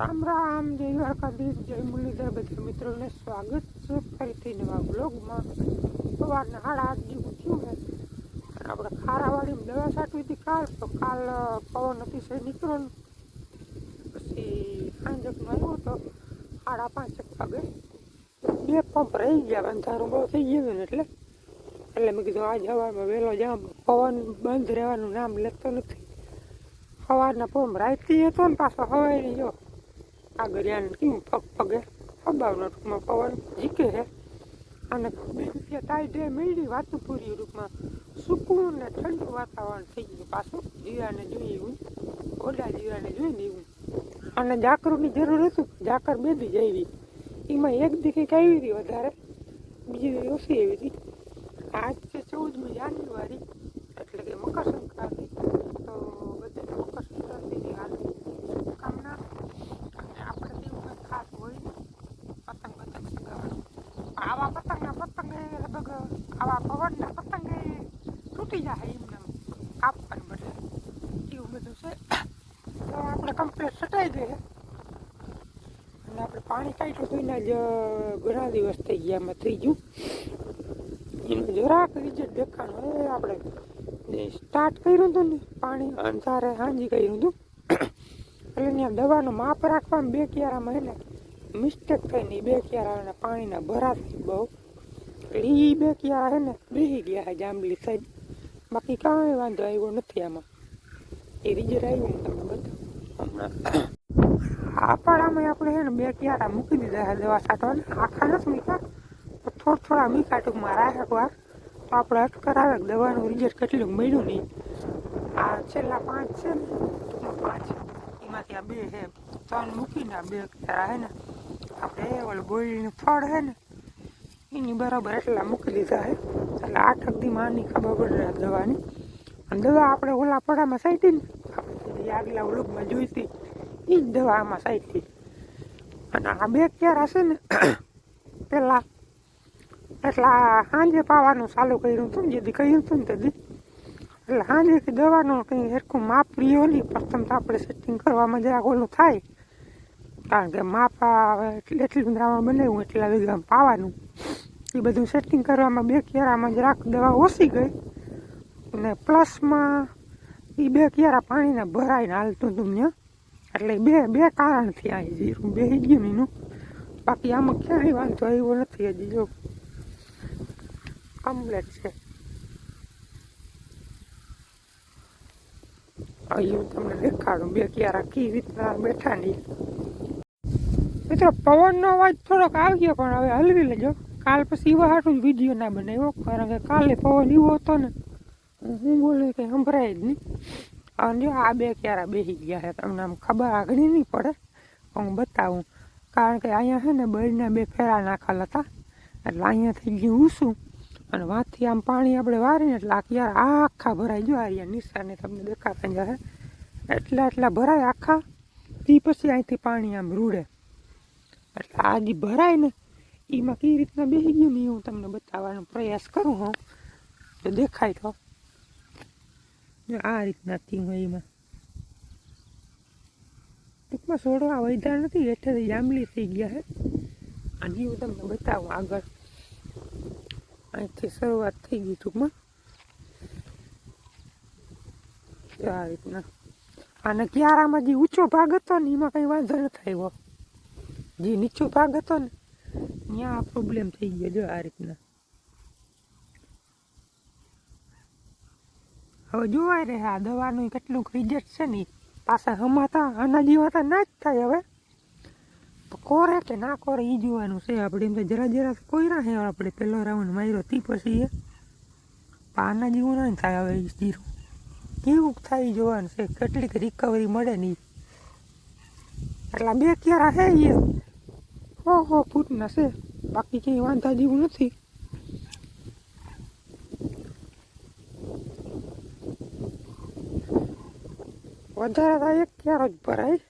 રામ રામ, જય દ્વારકાધીશ, જય મુરલીધર બધા મિત્રોને સ્વાગત છે ફરીથી નવા બ્લોગમાં સવારના સાડા આઠ જેવું થયું ને આપણે ખારાવાળી દવા સાટવી હતી કાલ તો કાલ પવન અતિશય નીકળ્યો. પછી સાંજકનો આવ્યો તો સાડા પાંચેક વાગે બે પંપ રહી ગયા, અંધારું બહુ થઈ ગયું એટલે. એટલે મેં કીધું આજ હવામાં વહેલો જામ પવન બંધ રહેવાનું નામ લેતો નથી. સવારના પંપ રાતથી હતો ને પાછો હવાઈ જો આગળ યાને કેવું પગ પગે હબાવનો ટૂંકમાં પવન ઝીકે છે અને બીજી ટાઈડે મેળી વાતું પૂરી ટૂંકમાં સૂકું ને ઠંડુ વાતાવરણ થઈ ગયું પાછું જીરાને જોઈએ એવું ઓડા જીરાને જોઈને એવું અને જાકરની જરૂર હતું જાકર બેધી જાવી એમાં એક દી કંઈક આવી હતી વધારે બીજી દી ઓછી આવી હતી આજ છે ચૌદમી જાન્યુઆરી એટલે કે મકર સંક્રાંતિ તો બધાને મકર સંક્રાંતિની હાર્દિક શુભકામના અને આપણે તેવું કંઈ ખાસ હોય નહીં પતંગ પતંગ ચગાવવાનું આવા પતંગના પતંગે લગભગ આવા પવનના પતંગે તૂટી જાય એમને આમ કાપવાનું બદલે એવું બધું છે તો આપણે કમ્પ્લેટ સટાઈ દઈએ. અને આપણે પાણી કાઢ્યું તો એના જ ઘણા દિવસ થઈ ગયા એમાં થઈ ગયું. એનું જરાક રિઝલ્ટ દેખાણું હવે આપણે સ્ટાર્ટ કર્યું હતું ને પાણી અંધારે હાંજી કર્યું હતું. એટલે ત્યાં દવાનું માપ રાખવામાં બે ક્યારામાં હે ને મિસ્ટેક થઈ ને બે ક્યારા અને પાણીના ભરા થઈ બહુ એટલે એ બે ક્યારા હે ને બેસી ગયા છે જાંબલી સાઈડ બાકી કાંઈ વાંધો આવ્યો નથી આમાં. એ રિઝલ્ટ આવ્યું ને તમને. બતાવું આ પાડામાં આપણે છે ને બે ક્યારા મૂકી દીધા છે દવા છાંટવાના આખા નથી મૂક્યા, પણ થોડા થોડા મીઠા ટૂંકમાં રાખ્યા વાર તો આપણે અટકર આવે દવાનું રિઝલ્ટ કેટલું મળ્યું નહીં. આ છેલ્લા પાંચ છે ને, ટૂંકમાં પાંચ. એમાંથી આ બે છે. ત્રણ મૂકીને આ બે ક્યારા છે ને, આપણે ઓલું ગોળીનું ફળ છે ને, એની બરાબર એટલા મૂકી દીધા છે. એટલે આઠક દીમાં આની ખબર પડે દવાની. અને દવા આપણે ઓલા પડામાં સાઈટી ને આપણે આગલા વ્લોગમાં જોઈ જોઈતી એ જ દવા આમાં સાઈડથી અને આ બે ક્યાર છે ને, પેલા એટલા સાંજે પાવાનું ચાલુ કર્યું હતું જેથી કહ્યું હતું ને તેથી એટલે કે દવાનું કંઈ સરખું માપ રહ્યો નહીં. પ્રથમ તો આપણે સેટિંગ કરવામાં જરાક ઓલું થાય. કારણ કે માપ એટલે એટલું દ્રાવણ બનાવ્યું, એટલા વીઘામાં પાવાનું. એ બધું સેટિંગ કરવામાં બે કેરામાં જરાક દવા ઓછી ગઈ. અને પ્લસમાં એ બે ક્યારા પાણીના ભરાઈને હાલતું હતું ને? એટલે બે બે કારણથી આ જીરું. બે ગયું એનું. બાકી આમાં ક્યાંય વાંધો આવ્યો નથી હજી જો. કમ્પ્લેટ છે. અહીં તમને દેખાડું. બે ક્યારા કી રીતના બેઠા નહીં મિત્રો, પવનનો અવાજ થોડોક આવી ગયો પણ હવે હલવી લેજો. કાલ પછી એવા હાટું જ વીડિયો ના બનાવ્યો. કારણ કે કાલે પવન એવો હતો ને. હું બોલું કંઈ સંભળાય જ નહીં. અને જો આ બે ક્યારા બેસી ગયા છે, તમને આમ ખબર આગળ નહીં પડે. હું બતાવું. કારણ કે અહીંયા છે ને બળના બે ફેરા નાખેલ હતા. એટલે અહીંયા થઈ ગયું ઊસું. અને વાંથી આમ પાણી આપણે વારીને એટલે આ ક્યારા આખા ભરાઈ જો અહીંયા નિશાને તમને દેખાતા જશે એટલા એટલા ભરાય આખા. તે પછી અહીંથી પાણી આમ રૂડે. એટલે આ જે ભરાય ને એમાં કઈ રીતના બેસી ગયું ને હું તમને બતાવવાનો પ્રયાસ કરું હું તો દેખાય તો. આ રીતના થયું હોય એમાં. ટૂંકમાં છોડવા વધ્યા નથી હેઠળથી જાંબલી થઈ ગયા છે અને હું તમને બતાવું આગળ. અહીંથી શરૂઆત થઈ ગઈ ટૂંકમાં. આ રીતના. અને ક્યારામાં જે ઊંચો ભાગ હતો ને, એમાં કંઈ વાંધો નથી આવ્યો. જે નીચો ભાગ હતો ને, ત્યાં પ્રોબ્લેમ થઈ ગયો જો આ રીતના. હવે જોવાય રહે આ દવાનું કેટલું રિઝલ્ટ છે ને પાછા હમાતા, આના જેવા ના જ થાય હવે. કોરે કે ના કોરે એ જોવાનું છે. આપણે એમ તો જરા જરા કોઈ ના આપણે પહેલો રાઉન્ડ માર્યો તી પછી એ. પણ આના જેવું ના થાય હવે જીરું. કેવું થાય જોવાનું છે? કેટલીક રિકવરી મળે ને. એટલા બે ક્યારા હે એ હો હો ફૂટના છે. બાકી કંઈ વાંધા જેવું નથી. વધારે તો એક ક્યારો જ ભરાય.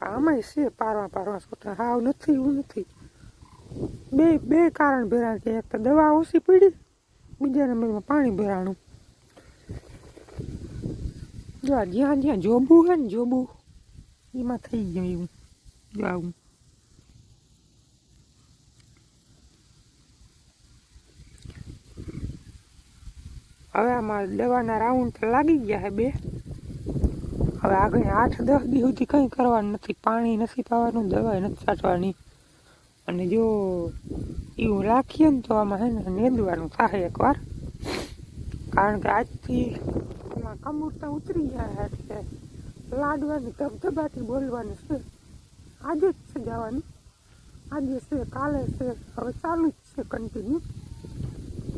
આમાંય છે પારવા પારવા છોટા હાવ નથી એવું નથી. બે બે કારણ ભેરા કે એક તો દવા ઓછી પડી બીજા નંબરમાં પાણી ભરાણું. જો જ્યાં જ્યાં જોબું હોય ને જોબું, એમાં થઈ ગયું એવું. જો આવું. હવે આમાં દવાના રાઉન્ડ લાગી ગયા છે બે. હવે આગળ આઠ દસ દી સુધી કંઈ કરવાનું નથી. પાણી નથી પાવાનું દવા નથી છાંટવાની. અને જો એવું રાખીએ ને તો આમાં હે ને નેદવાનું થાય એકવાર. કારણ કે આજથી એમાં કમૂરતા ઉતરી ગયા એટલે લાડવાની ધબધબાથી બોલવાની છે. આજે જ છે જવાની. આજે છે, કાલે છે, હવે ચાલુ જ છે કન્ટિન્યુ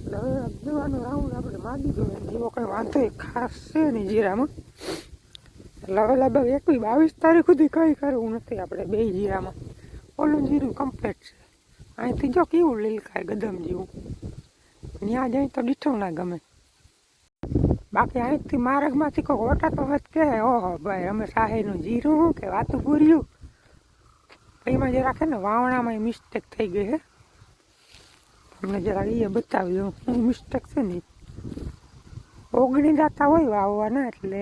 હવે દવાનો રાઉન્ડ આપણે માગી જોઈએ જેવો કંઈ વાંધો ખાસ છે નહીં જીરામાં. હવે લગભગ એકવીસ બાવીસ તારીખ સુધી કંઈ કરવું નથી આપણે બે જીરામાં. ઓલું જીરું કમ્પ્લીટ છે. અહીંથી જો કેવું લીલકાય ગદમ જેવું ત્યાં જઈ તો દીઠો ના ગમે. બાકી અહીંથી માર્ગમાંથી કોઈ તો હોત કે. ઓહો ભાઈ, અમે સાહેનું જીરું કે વાતું પૂર્યું. એમાં જરા કે ને વાવણામાં મિસ્ટેક થઈ ગઈ હે. તમને જરા એ બતાવી દઉં હું મિસ્ટેક છે ને ઓગણી દાતા હોય વાવવાના એટલે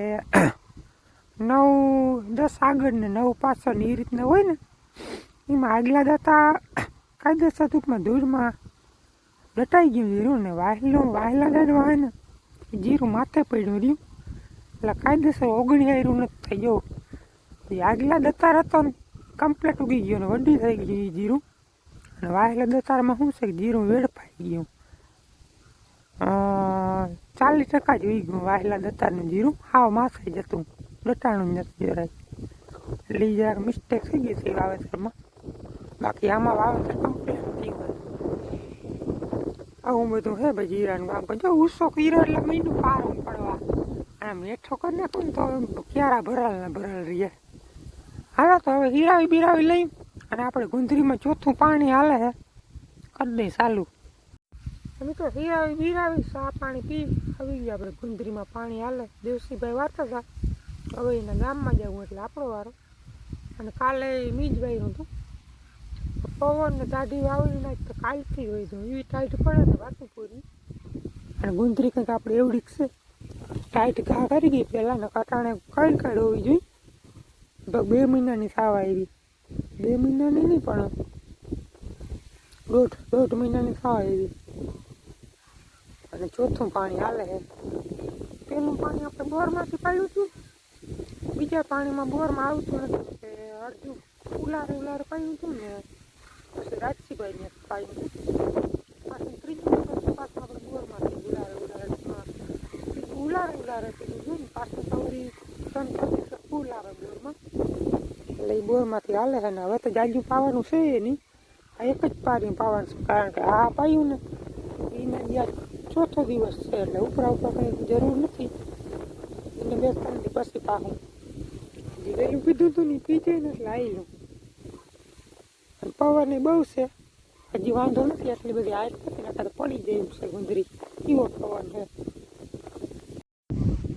નવ, દસ આગળ ને નવ પાછળ ને એ રીતના હોય ને, એમાં આગલા દાતા કાયદેસર ટૂંકમાં ધૂળમાં દટાઈ ગયું જીરું ને વાહેલો વાહેલા દાડવા હોય ને જીરું માથે પડ્યું રહ્યું. એટલે કાયદેસર ઓગણી આવ્યું નથી થઈ ગયું. એ આગલા દતાર હતો ને કમ્પ્લેટ ઉગી ગયો ને વડી થઈ ગયું એ જીરું. અને વાહેલા દતારમાં શું છે કે જીરું વેડફાઈ ગયું. ચાલીસ ટકા જ ઉઈ ગયું વાહેલા દતારનું જીરું. હાવ માથે જતું દટાણું જ નથી જરાય એટલે જરાક મિસ્ટેક થઈ ગઈ છે વાવેતરમાં. બાકી આમાં વાવેતર કમ્પ્લીટ થઈ ગયું આવું બધું હે ભાઈ જીરાનું કામ જો ઉસો કીરો એટલે મહિનું પારું પડવા. આમ હેઠો કરી નાખું તો ક્યારા ભરાલ ને ભરાલ રહીએ હાલો તો હવે હીરાવી બીરાવી લઈ. અને આપણે ગુંદરીમાં ચોથું પાણી હાલે હે. કરી દઈ ચાલુ. તો હીરાવી બીરાવી, સા પાણી પી. આવી ગયા આપણે ગુંદરીમાં પાણી હાલે. દેવસીભાઈ વાતા હતા. હવે એના ગામમાં જવું એટલે આપણો વારો. અને કાલે મીજ વાયરું હતું. પવન ને દાઢી વાવી નાખ તો કાલથી હોય તો એવી ટાઈટ પડે ને વાતું પૂરી. અને ગુંદરી કંઈક આપણે એવડીક છે. ટાઈટ ઘા કરી ગઈ. પહેલાં ને કટાણે કાઢ કાઢ હોવી જોઈએ. તો બે મહિનાની સાવ આવી. બે મહિનાની નહીં પણ દોઢ દોઢ મહિનાની સાવ આવી. અને ચોથું પાણી હાલે છે. પેલું પાણી આપણે બોરમાંથી પાડ્યું હતું. બીજા પાણીમાં બોરમાં આવતું નથી કે અડધું ઉલારે ઉલારે પાયું હતું ને પછી રાજસીભાઈને પાડ્યું પાછું ત્રીજું વખત પાછું આપણે બોરમાંથી ઉલારે ઉલારે ઉલારે ઉલાર પેલું જોયું ને પાછું સૌરી ત્રણ પ્રતિશત ફૂલ આવે બોરમાં. એટલે એ બોરમાંથી હાલે છે ને હવે તો જાજુ પાવાનું છે નહીં. આ એક જ પાણી પાવાનું છે કારણ કે આ પાયું ને એને યાર ચોથો દિવસ છે એટલે ઉપરા ઉપર કંઈ જરૂર નથી. એટલે બે ત્રણ પછી પાહું. વહેલું પીધું હતું ને પી જાય ને એટલે આવી લઉં પવન એ બહુ છે. હજી વાંધો નથી એટલી બધી આયત નથી અત્યારે પડી જાય છે ગુંદરી. એવો પવન છે?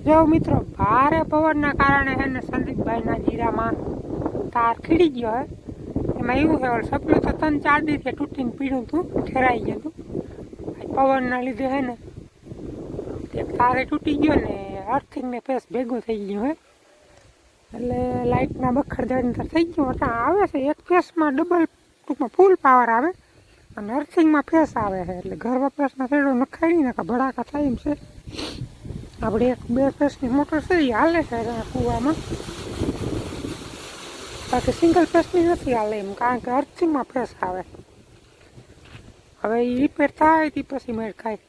જો મિત્રો, ભારે પવનના કારણે છે ને સંદીપભાઈના જીરામાં તાર ખીડી ગયો હે. એમાં એવું છે સપનું તો ત્રણ ચાર દિવસે તૂટીને પીડ્યું હતું ઠેરાઈ ગયું હતું પવનના લીધે છે ને તારે તૂટી ગયો ને અર્થિંગ ને પેસ ભેગું થઈ ગયું હે. એટલે લાઇટના બખર અંદર થઈ ગયું. એટલે આવે છે. એક ફેસમાં ડબલ ટૂંકમાં ફૂલ પાવર આવે. અને અર્થિંગમાં ફેસ આવે છે. એટલે ઘર વપરાશના શેડો નખાઈ ને ભડાકા થાય એમ છે. આપણે એક બે ફેસની મોટર છે એ હાલે છે કૂવામાં. બાકી સિંગલ ફેસની નથી હાલે એમ, કારણ કે અર્થિંગમાં ફેસ આવે. હવે એ રિપેર થાય તે પછી મેળ ખાય.